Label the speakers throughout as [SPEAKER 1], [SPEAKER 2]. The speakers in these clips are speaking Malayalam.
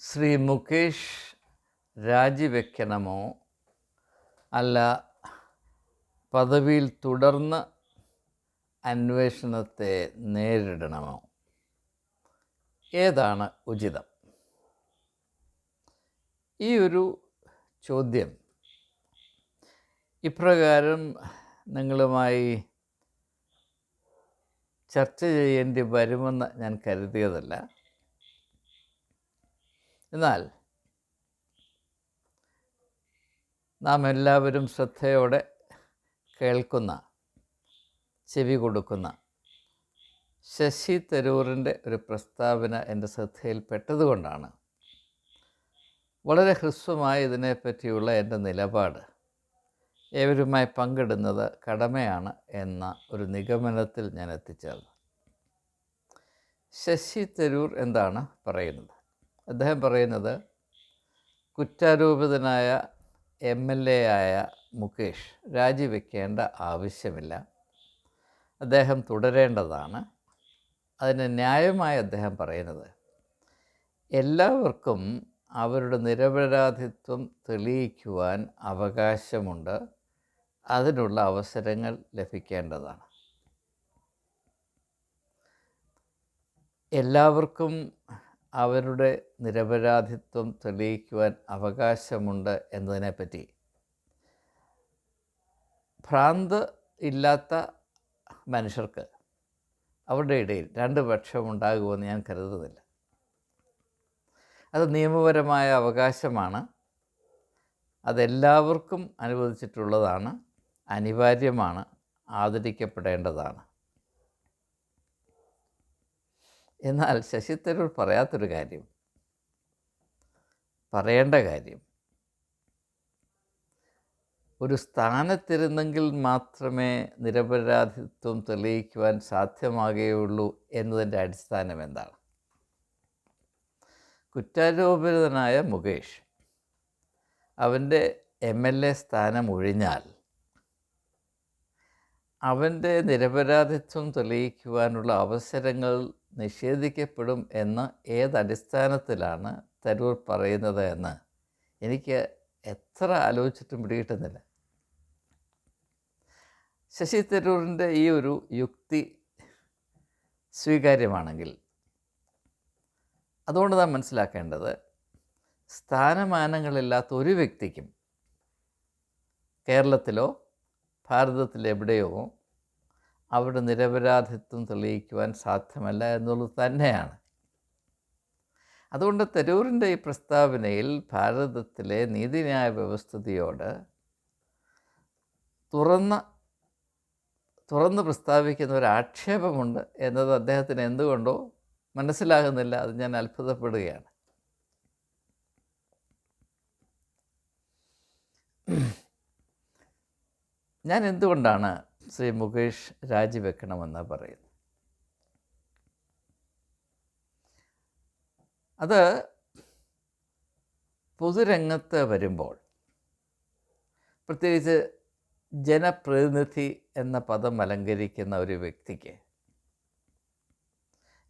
[SPEAKER 1] ശ്രീ മുകേഷ് രാജിവെക്കണമോ? അല്ല പദവിയിൽ തുടർന്ന് അന്വേഷണത്തെ നേരിടണമോ? ഏതാണ് ഉചിതം? ഈ ഒരു ചോദ്യം ഇപ്രകാരം നിങ്ങളുമായി ചർച്ച ചെയ്യേണ്ടി വരുമെന്ന് ഞാൻ കരുതിയതല്ല. എന്നാൽ നാം എല്ലാവരും ശ്രദ്ധയോടെ കേൾക്കുന്ന ചെവി കൊടുക്കുന്ന ശശി തരൂറിന്റെ ഒരു പ്രസ്താവന എന്റെ ശ്രദ്ധയിൽപ്പെട്ടതുകൊണ്ടാണ് വളരെ ഹ്രസ്വമായി ഇതിനെപ്പറ്റിയുള്ള എന്റെ നിലപാട് ഏവരുമായി പങ്കിടുന്നത് കടമയാണ് എന്ന ഒരു നിഗമനത്തിൽ ഞാൻ എത്തിച്ചേർന്നു. ശശി തരൂർ എന്താണ് പറയുന്നത്? അദ്ദേഹം പറയുന്നത് കുറ്റാരോപിതനായ എം എൽ എ ആയ മുകേഷ് രാജിവെക്കേണ്ട ആവശ്യമില്ല. അദ്ദേഹം തുടരേണ്ടതാണ്. അതിന് ന്യായമായി അദ്ദേഹം പറയുന്നത് എല്ലാവർക്കും അവരുടെ നിരപരാധിത്വം തെളിയിക്കുവാൻ അവകാശമുണ്ട്. അതിനുള്ള അവസരങ്ങൾ ലഭിക്കേണ്ടതാണ്. എല്ലാവർക്കും അവരുടെ നിരപരാധിത്വം തെളിയിക്കുവാൻ അവകാശമുണ്ട് എന്നതിനെപ്പറ്റി. ഭ്രാന്ത് ഇല്ലാത്ത മനുഷ്യർക്ക് അവരുടെ ഇടയിൽ രണ്ട് പക്ഷമുണ്ടാകുമെന്ന് ഞാൻ കരുതുന്നില്ല. അത് നിയമപരമായ അവകാശമാണ്. അതെല്ലാവർക്കും അനുവദിച്ചിട്ടുള്ളതാണ്. അനിവാര്യമാണ്. ആദരിക്കപ്പെടേണ്ടതാണ്. എന്നാൽ ശശി തരൂർ പറയാത്തൊരു കാര്യം. പറയേണ്ട കാര്യം. ഒരു സ്ഥാനത്തിരുന്നെങ്കിൽ മാത്രമേ നിരപരാധിത്വം തെളിയിക്കുവാൻ സാധ്യമാകുകയുള്ളൂ എന്നതിന്റെ അടിസ്ഥാനം എന്താണ്? കുറ്റാരോപിതനായ മുകേഷ് അവന്റെ എം എൽ എ സ്ഥാനം ഒഴിഞ്ഞാൽ അവന്റെ നിരപരാധിത്വം തെളിയിക്കുവാനുള്ള അവസരങ്ങൾ നിഷേധിക്കപ്പെടും എന്ന് ഏതടിസ്ഥാനത്തിലാണ് തരൂർ പറയുന്നത് എന്ന് എനിക്ക് എത്ര ആലോചിച്ചിട്ടും പിടികിട്ടുന്നില്ല. ശശി തരൂരിന്റെ ഈ ഒരു യുക്തി സ്വീകാര്യമാണെങ്കിൽ അതുകൊണ്ട് നാം മനസ്സിലാക്കേണ്ടത് സ്ഥാനമാനങ്ങളില്ലാത്ത ഒരു വ്യക്തിക്കും കേരളത്തിലോ ഭാരതത്തിലെവിടെയോ അവരുടെ നിരപരാധിത്വം തെളിയിക്കുവാൻ സാധ്യമല്ല എന്നുള്ളത് തന്നെയാണ്. അതുകൊണ്ട് തരൂരിന്റെ ഈ പ്രസ്താവനയിൽ ഭാരതത്തിലെ നീതിന്യായ വ്യവസ്ഥിതിയോട് തുറന്ന തുറന്ന് പ്രസ്താവിക്കുന്ന ഒരു ആക്ഷേപമുണ്ട് എന്നത് അദ്ദേഹത്തിന് എന്തുകൊണ്ടോ മനസ്സിലാകുന്നില്ല. അത് ഞാൻ അത്ഭുതപ്പെടുകയാണ്. ഞാൻ എന്തുകൊണ്ടാണ് ശ്രീ മുകേഷ് രാജിവെക്കണമെന്ന് പറയുന്നു അത് പൊതുരംഗത്ത് വരുമ്പോൾ പ്രത്യേകിച്ച് ജനപ്രതിനിധി എന്ന പദം അലങ്കരിക്കുന്ന ഒരു വ്യക്തിക്ക്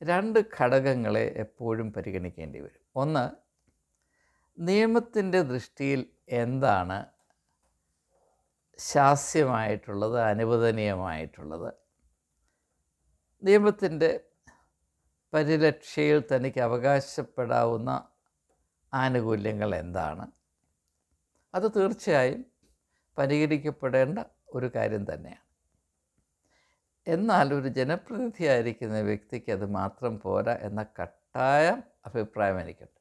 [SPEAKER 1] രണ്ട് ഘടകങ്ങളെ എപ്പോഴും പരിഗണിക്കേണ്ടി വരും. ഒന്ന് നിയമത്തിന്റെ ദൃഷ്ടിയിൽ എന്താണ് ശാസ്യമായിട്ടുള്ളത് അനുവദനീയമായിട്ടുള്ളത്. നിയമത്തിന്റെ പരിരക്ഷയിൽ തനിക്ക് അവകാശപ്പെടാവുന്ന ആനുകൂല്യങ്ങൾ എന്താണ്? അത് തീർച്ചയായും പരിഹരിക്കപ്പെടേണ്ട ഒരു കാര്യം തന്നെയാണ്. എന്നാൽ ഒരു ജനപ്രതിനിധിയായിരിക്കുന്ന വ്യക്തിക്ക് അത് മാത്രം പോരാ എന്ന കട്ടായ അഭിപ്രായം എനിക്കുണ്ട്.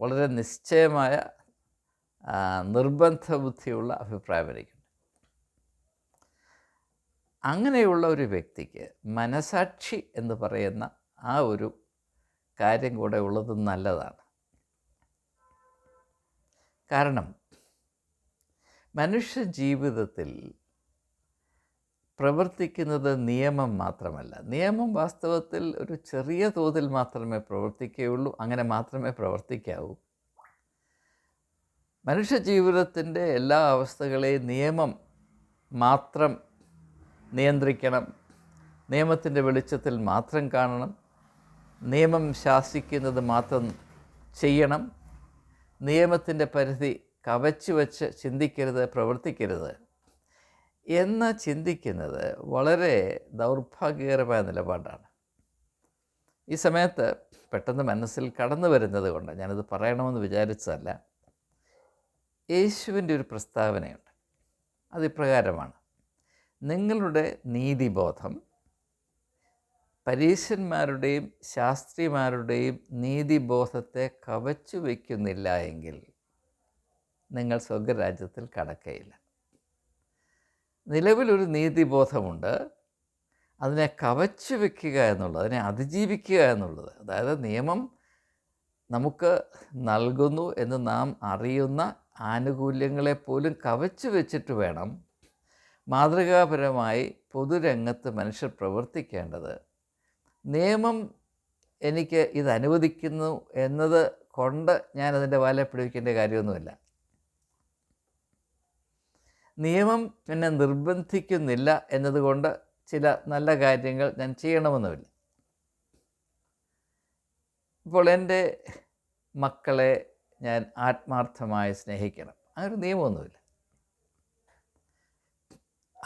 [SPEAKER 1] വളരെ നിശ്ചയമായ നിർബന്ധ ബുദ്ധിയുള്ള അഭിപ്രായം എനിക്കുണ്ട് അങ്ങനെയുള്ള ഒരു വ്യക്തിക്ക് മനസാക്ഷി എന്ന് പറയുന്ന ആ ഒരു കാര്യം കൂടെ ഉള്ളത് നല്ലതാണ്. കാരണം മനുഷ്യ ജീവിതത്തിൽ പ്രവർത്തിക്കുന്നത് നിയമം മാത്രമല്ല. നിയമം വാസ്തവത്തിൽ ഒരു ചെറിയ തോതിൽ മാത്രമേ പ്രവർത്തിക്കുകയുള്ളൂ. അങ്ങനെ മാത്രമേ പ്രവർത്തിക്കാവൂ. മനുഷ്യ ജീവിതത്തിന്റെ എല്ലാ അവസ്ഥകളെയും നിയമം മാത്രം നിയന്ത്രിക്കണം. നിയമത്തിന്റെ വെളിച്ചത്തിൽ മാത്രം കാണണം. നിയമം ശാസിക്കുന്നത് മാത്രം ചെയ്യണം. നിയമത്തിന്റെ പരിധി കവച്ചു വച്ച് ചിന്തിക്കരുത് പ്രവർത്തിക്കരുത് എന്ന് ചിന്തിക്കുന്നത് വളരെ ദൗർഭാഗ്യകരമായ നിലപാടാണ്. ഈ സമയത്ത് പെട്ടെന്ന് മനസ്സിൽ കടന്നു വരുന്നത് കൊണ്ട് ഞാനത് പറയണമെന്ന് വിചാരിച്ചതല്ല. യേശുവിന്റെ ഒരു പ്രസ്താവനയുണ്ട്. അതിപ്രകാരമാണ് നിങ്ങളുടെ നീതിബോധം പരീശന്മാരുടെയും ശാസ്ത്രിമാരുടെയും നീതിബോധത്തെ കവച്ചു വയ്ക്കുന്നില്ല എങ്കിൽ നിങ്ങൾ സ്വർഗരാജ്യത്തിൽ കടക്കയില്ല. നിലവിലൊരു നീതിബോധമുണ്ട്. അതിനെ കവച്ചു വയ്ക്കുക എന്നുള്ളത് അതിനെ അതിജീവിക്കുക എന്നുള്ളത്. അതായത് നിയമം നമുക്ക് നൽകുന്നു എന്ന് നാം അറിയുന്ന ആനുകൂല്യങ്ങളെ പോലും കവച്ചു വെച്ചിട്ട് വേണം മാതൃകാപരമായി പൊതുരംഗത്ത് മനുഷ്യർ പ്രവർത്തിക്കേണ്ടത്. നിയമം എനിക്ക് ഇത് അനുവദിക്കുന്നു എന്നത് കൊണ്ട് ഞാനതിന്റെ വാല പിടിവിക്കേണ്ട കാര്യമൊന്നുമില്ല. നിയമം എന്നെ നിർബന്ധിക്കുന്നില്ല എന്നതുകൊണ്ട് ചില നല്ല കാര്യങ്ങൾ ഞാൻ ചെയ്യണമെന്നുമില്ല. ഇപ്പോൾ എന്റെ മക്കളെ ഞാൻ ആത്മാർത്ഥമായി സ്നേഹിക്കണം. അങ്ങനൊരു നിയമമൊന്നുമില്ല.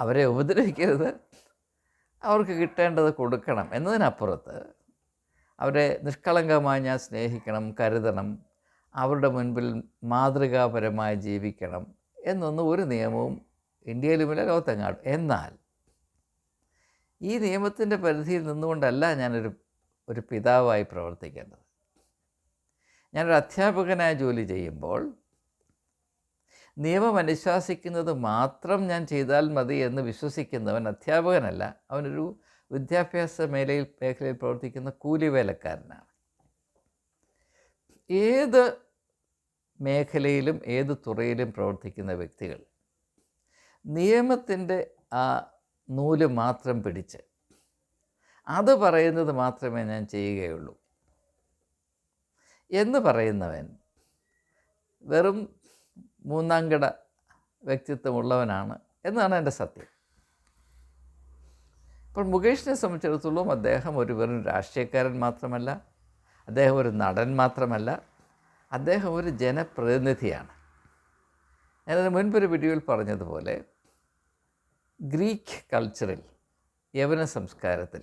[SPEAKER 1] അവരെ ഉപദ്രവിക്കരുത്. അവർക്ക് കിട്ടേണ്ടത് കൊടുക്കണം എന്നതിനപ്പുറത്ത് അവരെ നിഷ്കളങ്കമായി ഞാൻ സ്നേഹിക്കണം കരുതണം അവരുടെ മുൻപിൽ മാതൃകാപരമായി ജീവിക്കണം എന്നൊന്നും ഒരു നിയമവും ഇന്ത്യയിലുമില്ല ലോകത്തെങ്ങാടും എന്നാൽ ഈ നിയമത്തിന്റെ പരിധിയിൽ നിന്നുകൊണ്ടല്ല ഞാനൊരു ഒരു പിതാവായി പ്രവർത്തിക്കേണ്ടത്. ഞാനൊരു അധ്യാപകനായി ജോലി ചെയ്യുമ്പോൾ നിയമം അനുശാസിക്കുന്നത് മാത്രം ഞാൻ ചെയ്താൽ മതി എന്ന് വിശ്വസിക്കുന്നവൻ അധ്യാപകനല്ല. അവനൊരു വിദ്യാഭ്യാസ മേഖലയിൽ മേഖലയിൽ പ്രവർത്തിക്കുന്ന കൂലിവേലക്കാരനാണ്. ഏത് മേഖലയിലും ഏത് തുറയിലും പ്രവർത്തിക്കുന്ന വ്യക്തികൾ നിയമത്തിന്റെ ആ നൂൽ മാത്രം പിടിച്ച് അത് പറയുന്നത് മാത്രമേ ഞാൻ ചെയ്യുകയുള്ളൂ. എന്ന് പറയുന്നവൻ വെറും മൂന്നാംകിട വ്യക്തിത്വമുള്ളവനാണ് എന്നാണ് എന്റെ സത്യം. ഇപ്പോൾ മുകേഷിനെ സംബന്ധിച്ചിടത്തോളം അദ്ദേഹം ഒരു വെറും രാഷ്ട്രീയക്കാരൻ മാത്രമല്ല അദ്ദേഹം ഒരു നടൻ മാത്രമല്ല അദ്ദേഹം ഒരു ജനപ്രതിനിധിയാണ്. ഞാനതിന് മുൻപൊരു വീഡിയോയിൽ പറഞ്ഞതുപോലെ ഗ്രീക്ക് കൾച്ചറിൽ യവന സംസ്കാരത്തിൽ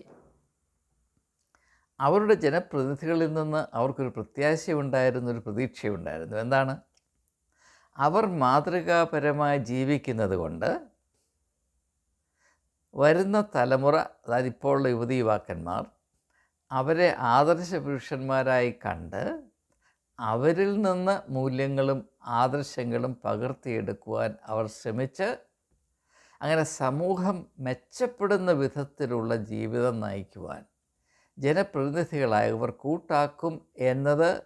[SPEAKER 1] അവരുടെ ജനപ്രതിനിധികളിൽ നിന്ന് അവർക്കൊരു പ്രത്യാശയുണ്ടായിരുന്നു ഒരു പ്രതീക്ഷയുണ്ടായിരുന്നു. എന്താണ്? അവർ മാതൃകാപരമായി ജീവിക്കുന്നത് കൊണ്ട് വരുന്ന തലമുറ അതായത് ഇപ്പോഴുള്ള യുവതി യുവാക്കന്മാർ അവരെ ആദർശ പുരുഷന്മാരായി കണ്ട് അവരിൽ നിന്ന് മൂല്യങ്ങളും ആദർശങ്ങളും പകർത്തിയെടുക്കുവാൻ അവർ ശ്രമിച്ച് അങ്ങനെ സമൂഹം മെച്ചപ്പെടുന്ന വിധത്തിലുള്ള ജീവിതം നയിക്കുവാൻ ജനപ്രതിനിധികളായവർ കൂട്ടാക്കും എന്നത്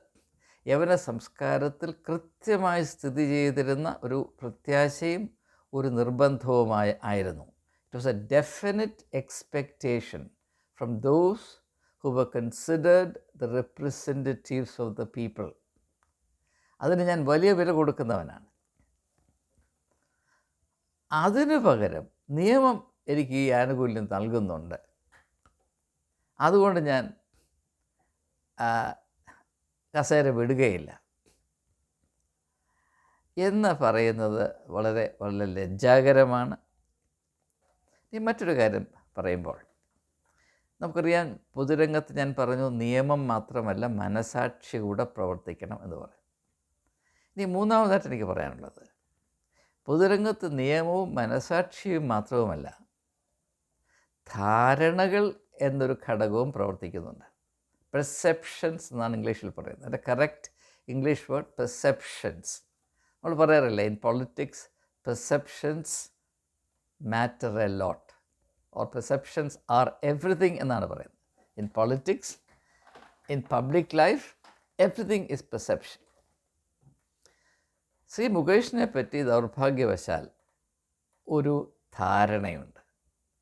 [SPEAKER 1] യവന സംസ്കാരത്തിൽ കൃത്യമായി സ്ഥിതി ചെയ്തിരുന്ന ഒരു പ്രത്യാശയും ഒരു നിർബന്ധവുമായി ആയിരുന്നു. It was a definite expectation from those who were considered the representatives of the people അതിന് ഞാൻ വലിയ വില കൊടുക്കുന്നവനാണ്. അതിനു പകരം നിയമം എനിക്ക് ഈ ആനുകൂല്യം നൽകുന്നുണ്ട്. അതുകൊണ്ട് ഞാൻ കസേര വിടുകയില്ല. എന്ന് പറയുന്നത് വളരെ വളരെ ലജ്ജാകരമാണ്. ഇനി മറ്റൊരു കാര്യം പറയുമ്പോൾ നമുക്കറിയാം പൊതുരംഗത്ത് ഞാൻ പറഞ്ഞു നിയമം മാത്രമല്ല മനസാക്ഷി കൂടെ പ്രവർത്തിക്കണം എന്ന് പറയും. ഇനി മൂന്നാമതായിട്ട് എനിക്ക് പറയാനുള്ളത് പൊതുരംഗത്ത് നിയമവും മനസാക്ഷിയും മാത്രവുമല്ല ധാരണകൾ എന്നൊരു ഘടകവും പ്രവർത്തിക്കുന്നുണ്ട്. പെർസെപ്ഷൻസ് എന്നാണ് ഇംഗ്ലീഷിൽ പറയുന്നത്. അതിന്റെ കറക്റ്റ് ഇംഗ്ലീഷ് വേർഡ് പെർസെപ്ഷൻസ് നമ്മൾ പറയാറില്ലേ in politics perceptions matter a lot or perceptions are everything എന്നാണ് പറയുന്നത്. In politics in public life everything is perception Shri മുകേഷിനെ പറ്റി ദൗർഭാഗ്യവശാൽ ഒരു ധാരണയുണ്ട്.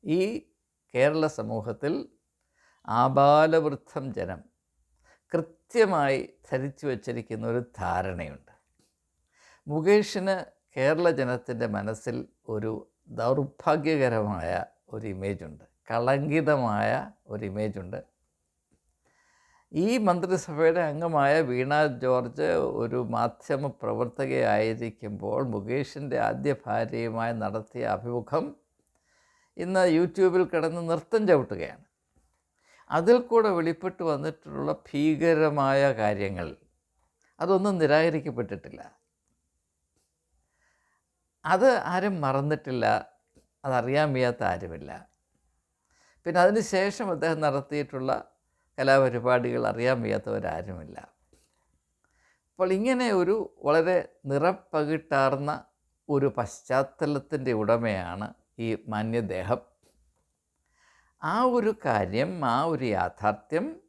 [SPEAKER 1] ഈ കേരള സമൂഹത്തിൽ ആബാലവൃദ്ധം ജനം കൃത്യമായി ധരിച്ചു വച്ചിരിക്കുന്ന ഒരു ധാരണയുണ്ട്. മുകേഷിന് കേരള ജനത്തിന്റെ മനസ്സിൽ ഒരു ദൗർഭാഗ്യകരമായ ഒരു ഇമേജുണ്ട് കളങ്കിതമായ ഒരു ഇമേജുണ്ട് ഈ മന്ത്രിസഭയുടെ അംഗമായ വീണ ജോർജ് ഒരു മാധ്യമ പ്രവർത്തകയായിരിക്കുമ്പോൾ മുകേഷിന്റെ ആദ്യ ഭാര്യയുമായി നടത്തിയ അഭിമുഖം ഇന്ന് യൂട്യൂബിൽ കിടന്ന് നൃത്തം ചവിട്ടുകയാണ്. അതിൽ കൂടെ വെളിപ്പെട്ട് വന്നിട്ടുള്ള ഭീകരമായ കാര്യങ്ങൾ അതൊന്നും നിരാകരിക്കപ്പെട്ടിട്ടില്ല. അത് ആരും മറന്നിട്ടില്ല. അതറിയാൻ വയ്യാത്ത ആരുമില്ല. പിന്നെ അതിന് ശേഷം അദ്ദേഹം നടത്തിയിട്ടുള്ള കലാപരിപാടികൾ അറിയാൻ വയ്യാത്തവരാരുമില്ല. അപ്പോൾ ഇങ്ങനെ ഒരു വളരെ നിറപ്പകിട്ടാർന്ന ഒരു പശ്ചാത്തലത്തിന്റെ ഉടമയാണ് ഈ മാന്യദേഹം. ആ ഒരു കാര്യം ആ ഒരു യാഥാർത്ഥ്യം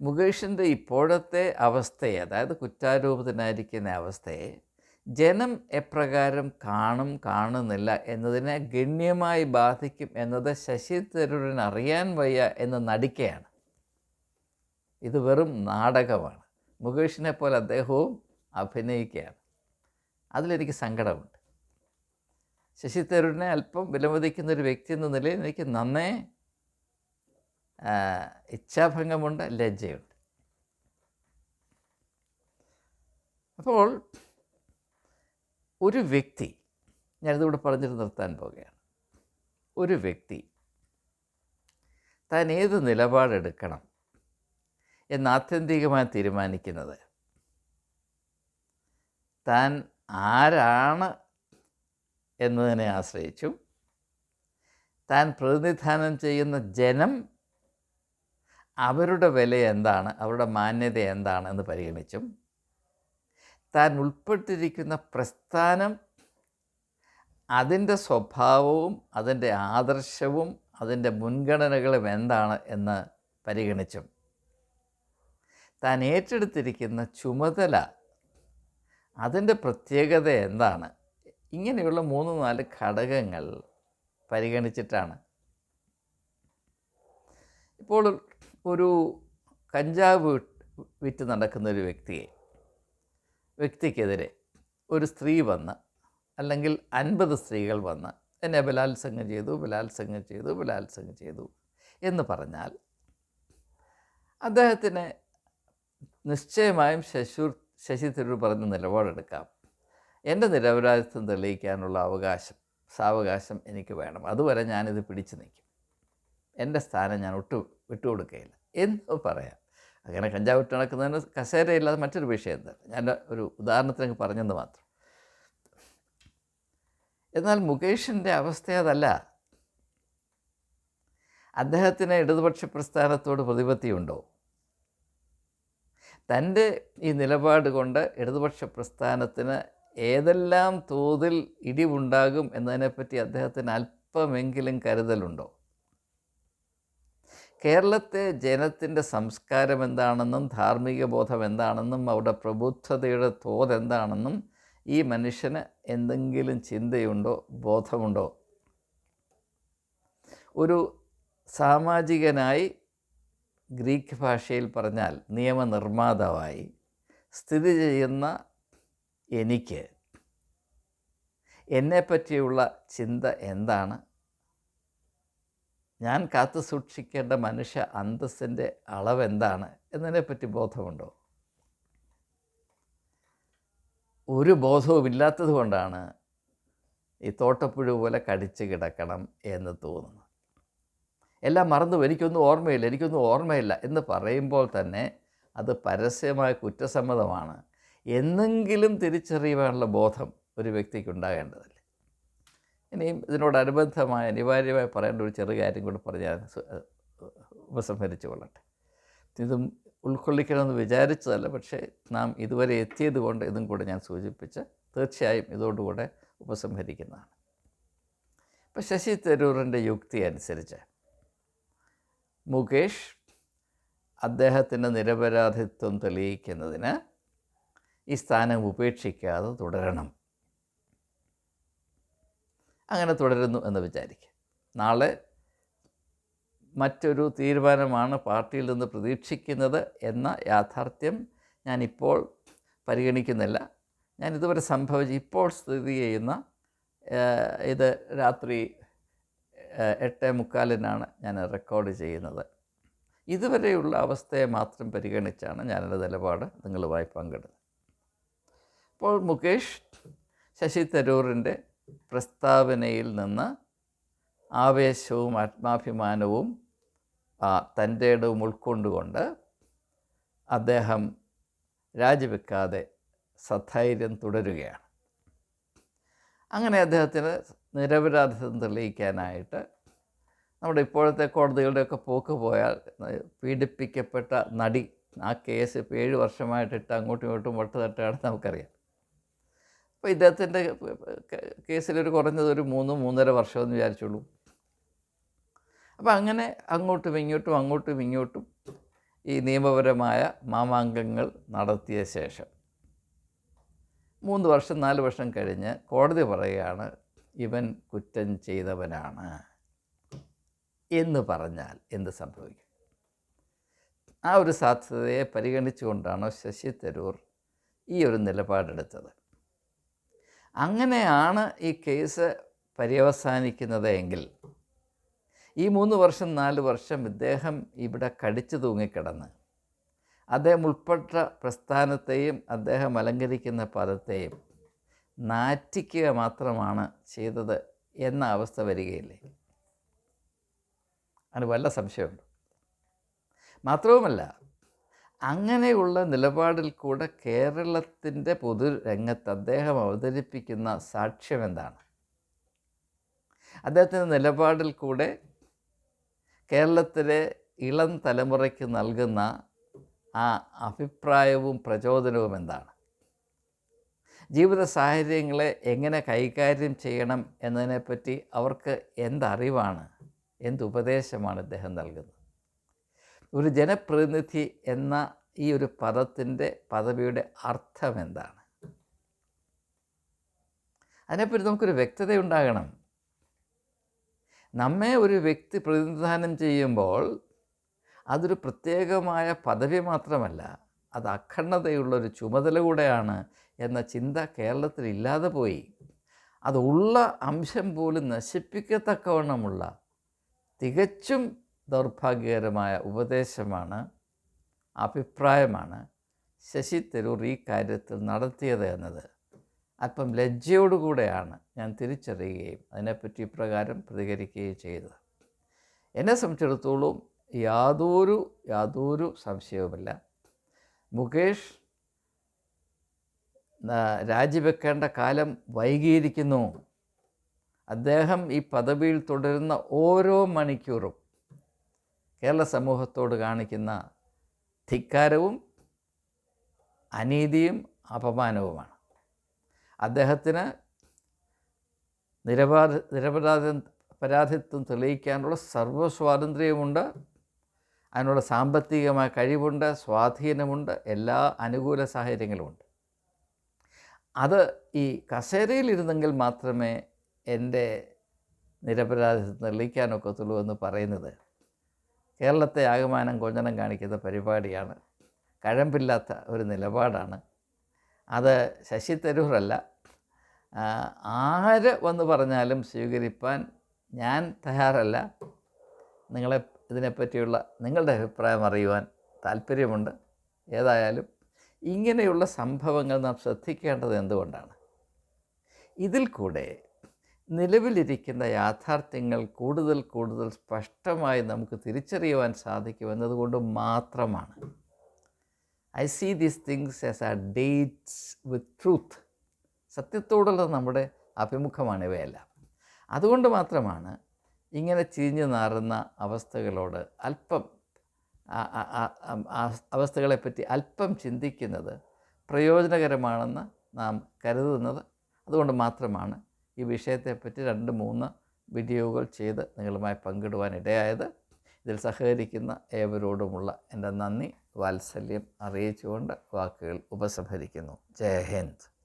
[SPEAKER 1] മുകേഷിന്റെ ഇപ്പോഴത്തെ അവസ്ഥയെ അതായത് കുറ്റാരോപിതനായിരിക്കുന്ന അവസ്ഥയെ ജനം എപ്രകാരം കാണും കാണുന്നില്ല എന്നതിനെ ഗണ്യമായി ബാധിക്കും എന്നത് ശശി തരൂരിന് അറിയാൻ വയ്യ എന്ന് നടിക്കുകയാണ് ഇത് വെറും നാടകമാണ്. മുകേഷിനെ പോലെ അദ്ദേഹവും അഭിനയിക്കുകയാണ്. അതിലെനിക്ക് സങ്കടമുണ്ട്. ശശി തരൂരിനെ അല്പം വിലമതിക്കുന്ന ഒരു വ്യക്തി എന്ന നിലയിൽ എനിക്ക് നന്നേ ഇച്ഛാഭംഗമുണ്ട് ലജ്ജയുണ്ട്. അപ്പോൾ ഒരു വ്യക്തി ഞാനിതിവിടെ പറഞ്ഞിട്ട് നിർത്താൻ പോവുകയാണ്. ഒരു വ്യക്തി താൻ ഏത് നിലപാടെടുക്കണം എന്ന് ആത്യന്തികമായി തീരുമാനിക്കുന്നത്? താൻ ആരാണ് എന്നതിനെ ആശ്രയിച്ചും. താൻ പ്രതിനിധാനം ചെയ്യുന്ന ജനം അവരുടെ വില എന്താണ്? അവരുടെ മാന്യത എന്താണ്? എന്ന് പരിഗണിച്ചും. താൻ ഉൾപ്പെട്ടിരിക്കുന്ന പ്രസ്ഥാനം അതിന്റെ സ്വഭാവവും അതിന്റെ ആദർശവും അതിന്റെ മുൻഗണനകളും എന്താണ് എന്ന് പരിഗണിച്ചും. താൻ ഏറ്റെടുത്തിരിക്കുന്ന ചുമതല അതിന്റെ പ്രത്യേകത എന്താണ്? ഇങ്ങനെയുള്ള മൂന്ന് നാല് ഘടകങ്ങൾ പരിഗണിച്ചിട്ടാണ്. ഇപ്പോൾ ഒരു കഞ്ചാവ് വിറ്റ് നടക്കുന്ന ഒരു വ്യക്തിയെ വ്യക്തിക്കെതിരെ ഒരു സ്ത്രീ വന്ന് അല്ലെങ്കിൽ അൻപത് സ്ത്രീകൾ വന്ന് എന്നെ ബലാത്സംഗം ചെയ്തു ബലാത്സംഗം ചെയ്തു ബലാത്സംഗം ചെയ്തു എന്ന് പറഞ്ഞാൽ അദ്ദേഹത്തിന് നിശ്ചയമായും ശശൂർ ശശി തരൂർ പറഞ്ഞ നിലപാടെടുക്കാം. എന്റെ നിരപരാധിത്വം തെളിയിക്കാനുള്ള അവകാശം സാവകാശം എനിക്ക് വേണം. അതുവരെ ഞാനിത് പിടിച്ചു നിൽക്കും. എന്റെ സ്ഥാനം ഞാൻ ഒട്ടു വിട്ടുകൊടുക്കുകയില്ല. എന്ന് പറയാം. അങ്ങനെ കഞ്ചാവ് വിട്ട് നടക്കുന്നതിന് കസേരയില്ലാതെ മറ്റൊരു വിഷയം തന്നെ ഞാൻ ഒരു ഉദാഹരണത്തിന് പറഞ്ഞെന്ന് മാത്രം. എന്നാൽ മുകേഷിന്റെ അവസ്ഥ അതല്ല. അദ്ദേഹത്തിന് ഇടതുപക്ഷ പ്രസ്ഥാനത്തോട് പ്രതിപത്തിയുണ്ടോ? തന്റെ ഈ നിലപാട് കൊണ്ട് ഇടതുപക്ഷ പ്രസ്ഥാനത്തിന് ഏതെല്ലാം തോതിൽ ഇടിവുണ്ടാകും എന്നതിനെപ്പറ്റി അദ്ദേഹത്തിന് അല്പമെങ്കിലും കരുതലുണ്ടോ? കേരളത്തെ ജനത്തിന്റെ സംസ്കാരം എന്താണെന്നും ധാർമ്മിക ബോധം എന്താണെന്നും അവിടെ പ്രബുദ്ധതയുടെ തോത് എന്താണെന്നും ഈ മനുഷ്യന് എന്തെങ്കിലും ചിന്തയുണ്ടോ ബോധമുണ്ടോ? ഒരു സാമാജികനായി ഗ്രീക്ക് ഭാഷയിൽ പറഞ്ഞാൽ നിയമനിർമ്മാതാവായി സ്ഥിതി ചെയ്യുന്ന എനിക്ക്. എന്നെപ്പറ്റിയുള്ള ചിന്ത എന്താണ്? ഞാൻ കാത്തു സൂക്ഷിക്കേണ്ട മനുഷ്യ അന്തസ്സിന്റെ അളവെന്താണ്? എന്നതിനെപ്പറ്റി ബോധമുണ്ടോ? ഒരു ബോധവും ഇല്ലാത്തത് കൊണ്ടാണ് ഈ തോട്ടപ്പുഴ പോലെ കടിച്ചു കിടക്കണം എന്ന് തോന്നുന്നു എല്ലാം മറന്നു. എനിക്കൊന്നും ഓർമ്മയില്ല. എനിക്കൊന്നും ഓർമ്മയില്ല എന്ന് പറയുമ്പോൾ തന്നെ അത് പരസ്യമായ കുറ്റസമ്മതമാണ്. എന്നെങ്കിലും തിരിച്ചറിയുവാനുള്ള ബോധം ഒരു വ്യക്തിക്ക് ഉണ്ടാകേണ്ടതല്ലേ? ഇനിയും ഇതിനോടനുബന്ധമായ അനിവാര്യമായി പറയേണ്ട ഒരു ചെറിയ കാര്യം കൂടെ പറഞ്ഞ് ഞാൻ ഉപസംഹരിച്ചു കൊള്ളട്ടെ. ഇതും ഉൾക്കൊള്ളിക്കണമെന്ന് വിചാരിച്ചതല്ല പക്ഷേ നാം ഇതുവരെ എത്തിയത് കൊണ്ട് ഇതും കൂടെ ഞാൻ സൂചിപ്പിച്ച് തീർച്ചയായും ഇതോടുകൂടെ ഉപസംഹരിക്കുന്നതാണ്. ഇപ്പം ശശി തരൂറിന്റെ യുക്തി അനുസരിച്ച് മുകേഷ് അദ്ദേഹത്തിന്റെ നിരപരാധിത്വം തെളിയിക്കുന്നതിന് ഈ സ്ഥാനം ഉപേക്ഷിക്കാതെ തുടരണം. അങ്ങനെ തുടരുന്നു എന്ന് വിചാരിക്കുക. നാളെ മറ്റൊരു തീരുമാനമാണ് പാർട്ടിയിൽ നിന്ന് പ്രതീക്ഷിക്കുന്നത് എന്ന യാഥാർത്ഥ്യം ഞാനിപ്പോൾ പരിഗണിക്കുന്നില്ല. ഞാൻ ഇതുവരെ സംഭവിച്ച ഇപ്പോൾ സ്ഥിതി ചെയ്യുന്ന ഇത് രാത്രി എട്ട് മുക്കാലിനാണ് ഞാൻ റെക്കോർഡ് ചെയ്യുന്നത്. ഇതുവരെയുള്ള അവസ്ഥയെ മാത്രം പരിഗണിച്ചാണ് ഞാനെന്റെ നിലപാട് നിങ്ങളുമായി പങ്കിടുന്നത്. അപ്പോൾ മുകേഷ് ശശി തരൂറിന്റെ പ്രസ്താവനയിൽ നിന്ന് ആവേശവും ആത്മാഭിമാനവും തന്റെ ഇടവും ഉൾക്കൊണ്ടുകൊണ്ട് അദ്ദേഹം രാജിവെക്കാതെ സധൈര്യം തുടരുകയാണ്. അങ്ങനെ അദ്ദേഹത്തിന് നിരപരാധിത്വം തെളിയിക്കാനായിട്ട് നമ്മുടെ ഇപ്പോഴത്തെ കോടതികളുടെയൊക്കെ പോക്ക് പോയാൽ പീഡിപ്പിക്കപ്പെട്ട നടി ആ കേസ് ഇപ്പോൾ ഏഴ് വർഷമായിട്ടിട്ട് അങ്ങോട്ടും ഇങ്ങോട്ടും വട്ടുതട്ടാണെന്ന് നമുക്കറിയാം. അപ്പോൾ ഇദ്ദേഹത്തിന്റെ കേസിലൊരു കുറഞ്ഞത് ഒരു മൂന്ന് മൂന്നര വർഷമെന്ന് വിചാരിച്ചുള്ളൂ. അപ്പോൾ അങ്ങനെ അങ്ങോട്ടും ഇങ്ങോട്ടും അങ്ങോട്ടും ഇങ്ങോട്ടും ഈ നിയമപരമായ മാമാങ്കങ്ങൾ നടത്തിയ ശേഷം മൂന്ന് വർഷം നാല് വർഷം കഴിഞ്ഞ് കോടതി പറയുകയാണ് ഇവൻ കുറ്റം ചെയ്തവനാണ് എന്ന് പറഞ്ഞാൽ എന്ത് സംഭവിക്കും? ആ ഒരു സാധ്യതയെ പരിഗണിച്ചുകൊണ്ടാണ് ശശി തരൂർ ഈ ഒരു നിലപാടെടുത്തത്? അങ്ങനെയാണ് ഈ കേസ് പര്യവസാനിക്കുന്നത് എങ്കിൽ ഈ മൂന്ന് വർഷം നാല് വർഷം ഇദ്ദേഹം ഇവിടെ കടിച്ചു തൂങ്ങിക്കിടന്ന് അദ്ദേഹം ഉൾപ്പെട്ട പ്രസ്ഥാനത്തെയും അദ്ദേഹം അലങ്കരിക്കുന്ന പദത്തെയും നാറ്റിക്കുക മാത്രമാണ് ചെയ്തത് എന്ന അവസ്ഥ വരികയില്ലേ? അതിന് വല്ല സംശയമുണ്ട്? മാത്രവുമല്ല അങ്ങനെയുള്ള നിലപാടിൽ കൂടെ കേരളത്തിന്റെ പൊതുരംഗത്ത് അദ്ദേഹം അവതരിപ്പിക്കുന്ന സാക്ഷ്യം എന്താണ്? അദ്ദേഹത്തിന്റെ നിലപാടിൽ കൂടെ കേരളത്തിലെ ഇളം തലമുറയ്ക്ക് നൽകുന്ന ആ അഭിപ്രായവും പ്രചോദനവും എന്താണ്? ജീവിത സാഹചര്യങ്ങളെ എങ്ങനെ കൈകാര്യം ചെയ്യണം എന്നതിനെപ്പറ്റി അവർക്ക് എന്തറിവാണ് എന്തുപദേശമാണ് അദ്ദേഹം നൽകുന്നത്? ഒരു ജനപ്രതിനിധി എന്ന ഈ ഒരു പദത്തിന്റെ പദവിയുടെ അർത്ഥം എന്താണ് അതിനെപ്പറ്റി നമുക്കൊരു വ്യക്തതയുണ്ടാകണം നമ്മെ ഒരു വ്യക്തി പ്രതിനിധാനം ചെയ്യുമ്പോൾ അതൊരു പ്രത്യേകമായ പദവി മാത്രമല്ല അത് അഖണ്ഡതയുള്ളൊരു ചുമതല കൂടെയാണ് എന്ന ചിന്ത കേരളത്തിൽ ഇല്ലാതെ പോയി. അതുള്ള അംശം പോലും നശിപ്പിക്കത്തക്കവണ്ണമുള്ള തികച്ചും ദൗർഭാഗ്യകരമായ ഉപദേശമാണ് അഭിപ്രായമാണ് ശശി തരൂർ ഈ കാര്യത്തിൽ നടത്തിയത് എന്നത്. അല്പം ലജ്ജയോടുകൂടെയാണ് ഞാൻ തിരിച്ചറിയുകയും അതിനെപ്പറ്റി ഇപ്രകാരം പ്രതികരിക്കുകയും ചെയ്തത്. എന്നെ സംബന്ധിച്ചിടത്തോളം യാതൊരു യാതൊരു സംശയവുമില്ല. മുകേഷ് രാജിവെക്കേണ്ട കാലം വൈകിയിരിക്കുന്നു. അദ്ദേഹം ഈ പദവിയിൽ തുടരുന്ന ഓരോ മണിക്കൂറും കേരള സമൂഹത്തോട് കാണിക്കുന്ന ധിക്കാരവും അനീതിയും അപമാനവുമാണ്. അദ്ദേഹത്തിന് നിരപാധ നിരപരാധ പരാധിത്വം തെളിയിക്കാനുള്ള സർവസ്വാതന്ത്ര്യമുണ്ട് അതിനുള്ള സാമ്പത്തികമായ കഴിവുണ്ട് സ്വാധീനമുണ്ട് എല്ലാ അനുകൂല സാഹചര്യങ്ങളുമുണ്ട്. അത് ഈ കസേരയിലിരുന്നെങ്കിൽ മാത്രമേ എന്റെ നിരപരാധിത്വം തെളിയിക്കാനൊക്കത്തുള്ളൂ എന്ന് പറയുന്നത്. കേരളത്തെ ആകമാനം കൊഞ്ഞനം കാണിക്കുന്ന പരിപാടിയാണ്. കഴമ്പില്ലാത്ത ഒരു നിലപാടാണ്. അത് ശശി തരൂറല്ല ആര് വന്ന് പറഞ്ഞാലും സ്വീകരിപ്പാൻ ഞാൻ തയ്യാറല്ല. നിങ്ങളെ ഇതിനെപ്പറ്റിയുള്ള നിങ്ങളുടെ അഭിപ്രായം അറിയുവാൻ താല്പര്യമുണ്ട്. ഏതായാലും ഇങ്ങനെയുള്ള സംഭവങ്ങൾ നാം ശ്രദ്ധിക്കേണ്ടത് എന്തുകൊണ്ടാണ്? ഇതിൽ കൂടെ നിലവിലിരിക്കുന്ന യാഥാർത്ഥ്യങ്ങൾ കൂടുതൽ കൂടുതൽ സ്പഷ്ടമായി നമുക്ക് തിരിച്ചറിയുവാൻ സാധിക്കും എന്നതുകൊണ്ട് മാത്രമാണ്. I see these things as a dates with truth സത്യത്തോടുള്ള നമ്മുടെ അഭിമുഖമാണ് ഇവയെല്ലാം. അതുകൊണ്ട് മാത്രമാണ് ഇങ്ങനെ ചിരിഞ്ഞു നാറുന്ന അവസ്ഥകളോട് അല്പം അവസ്ഥകളെപ്പറ്റി അല്പം ചിന്തിക്കുന്നത് പ്രയോജനകരമാണെന്ന് നാം കരുതുന്നത്. അതുകൊണ്ട് മാത്രമാണ് ഈ വിഷയത്തെപ്പറ്റി രണ്ട് മൂന്ന് വീഡിയോകൾ ചെയ്ത് നിങ്ങളുമായി പങ്കിടുവാൻ ഇടയായത്. ഇതിൽ സഹകരിക്കുന്ന ഏവരോടുമുള്ള എന്റെ നന്ദി വാത്സല്യം അറിയിച്ചുകൊണ്ട് വാക്കുകൾ ഉപസംഹരിക്കുന്നു. ജയ ഹിന്ദ്.